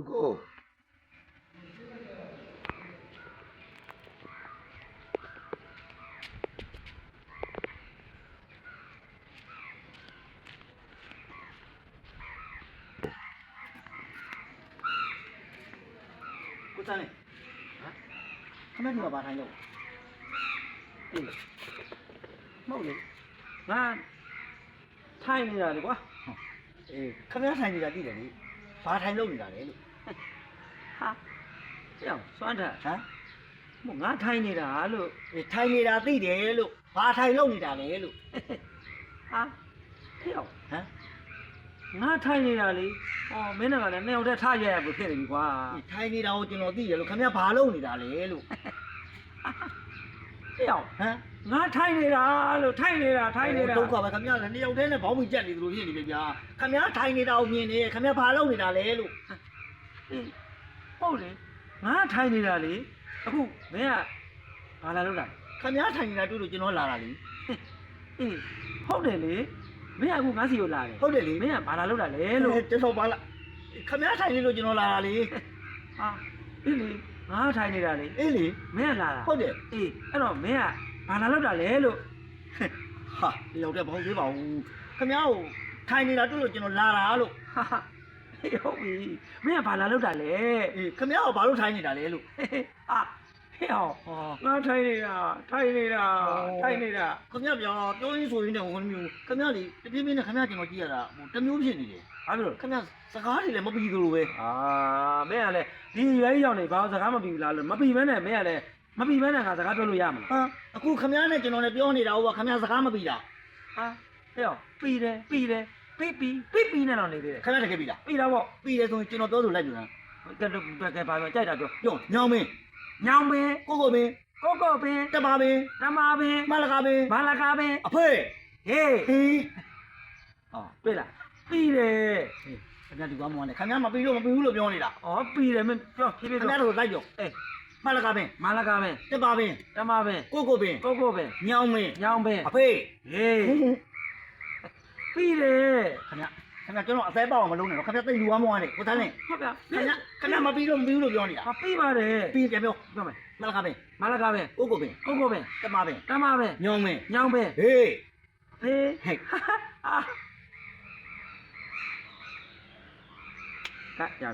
လူကိုကိုစမ်းလေဟမ်ခမတို့ကဘာထိုင်လို့အေးမဟုတ်လေငါထိုင်နေတာလေကွာအေးခမထိုင်နေတာသိတယ်လေဘာထိုင်လို့နေတာလဲလို့ ဟာကြောက်စွမ်းထဟမ်မငါထိုင်နေတာလို့အေးထိုင်နေတာသိတယ်လို့ဘာထိုင်လို့နေတာလဲလို့ဟာကြောက်ဟမ်ငါထိုင်နေတာလေဩမင်းကလည်းနှစ်ယောက်တည်းထားရရဖို့ဖြစ်နေပြီကွာအေးထိုင်နေတာကိုကျွန်တော်သိတယ်လို့ခမဘာလုပ်နေတာလဲလို့ကြောက်ဟမ်ငါထိုင်နေတာလို့ထိုင်နေတာထိုင်နေတာဒုက္ခပဲခမလည်းနှစ်ယောက်တည်းနဲ့ဘောင်းမီကြက်နေသလိုဖြစ်နေပြီဗျာခမထိုင်နေတာကိုမြင်နေခမဘာလုပ်နေတာလဲလို့ အေးဟုတ်လေငါထိုင်နေတာလေအခုမင်းကဘာလာလို့လာလဲခမထိုင်နေတာတွေ့လို့ကျွန်တော်လာတာလေအေးဟုတ်တယ်လေမင်းကအခုငါစီကိုလာတယ်ဟုတ်တယ်လေမင်းကဘာလာလို့လာလဲလို့တော်တော်ပါလားခမထိုင်နေလို့ကျွန်တော်လာတာလေဟာအေးလေငါထိုင်နေတာလေအေးလေမင်းကလာတာဟုတ်တယ်အေးအဲ့တော့မင်းကဘာလာလောက်တာလဲလို့ဟာဒီရောက်တဲ့ဘောင်းသေးပါဘူးခမကိုထိုင်နေတာတွေ့လို့ကျွန်တော်လာတာလို့ဟာ ဟာဟေးဟုတ်ပြီမင်းကဘာလာလောက်တာလဲအေးခမကဘာလို့ထိုင်နေတာလဲလို့ဟေးအာဟေးဟောဟောငါထိုင်နေတာထိုင်နေတာထိုင်နေတာခမပြောပြောရင်းဆိုရင်းနဲ့ဟိုမျိုးခမလေတပြင်းပြင်းနဲ့ခမကျွန်တော်ကြည့်ရတာဟိုတမျိုးဖြစ်နေတယ်ဘာဖြစ်လို့ခမစကားတွေလည်းမပြီးသလိုပဲအာမင်းကလည်းဒီရွယ်ကြီးရောက်နေဘာစကားမပြီးဘူးလားလို့မပြီးမဲနဲ့မင်းကလည်းမပြီးမဲနဲ့ငါစကားပြောလို့ရမလားဟာအခုခမနဲ့ကျွန်တော်လည်းပြောနေတာဟိုကခမစကားမပြီးတာဟာဟေးဟောပြီးတယ်ပြီးတယ် ပြီးပြီးပြီးပြီးနဲ့တော့နေသေးတယ်ခမတကယ်ပြီးတာပြီးတော့ဗောပြီးတယ်ဆိုရင်ကျွန်တော်ပြောဆိုလိုက်ပြီလားကဲတော့ကဲဘာပြောကြိုက်တာပြောပြောညောင်းမင်းညောင်ပင်ကိုကိုမင်းကိုကိုပင်တပါမင်းတမပင်မလကာမင်းဘာလာကာပင်အဖေဟေးဟေးဟောတွေ့လားပြီးတယ်ခမဒီကွာမောင်းနေခမမပြီးလို့မပြီးဘူးလို့ပြောနေတာဩပြီးတယ်မင်းပြောဖြည်းဖြည်းခမပြောတို့လိုက်ပြောအေးမလကာမင်းမာလာကာပင်တပါမင်းတမပင်ကိုကိုပင်ကိုကိုပင်ညောင်းမင်းညောင်ပင်အဖေဟေး ပြီးတယ်ခမခမကျွန်တော်အသေးပေါအောင်မလုံးနဲ့တော့ခမသိလူဝမ်းမောင်းနေကိုသားနဲ့ဟုတ်ဗျာခမခမမပြီးလို့မပြီးဘူးလို့ပြောနေတာဟာပြီးပါတယ်ပြီးပြန်ပြောပြောမယ်မလကာပင်မာလာကာပင်ကိုကိုပင်ကိုကိုပင်တမပင်တမပင်ညောင်းမင်းညောင်ပင်ဟေးဟေးဟဲ့အာကတ်ရ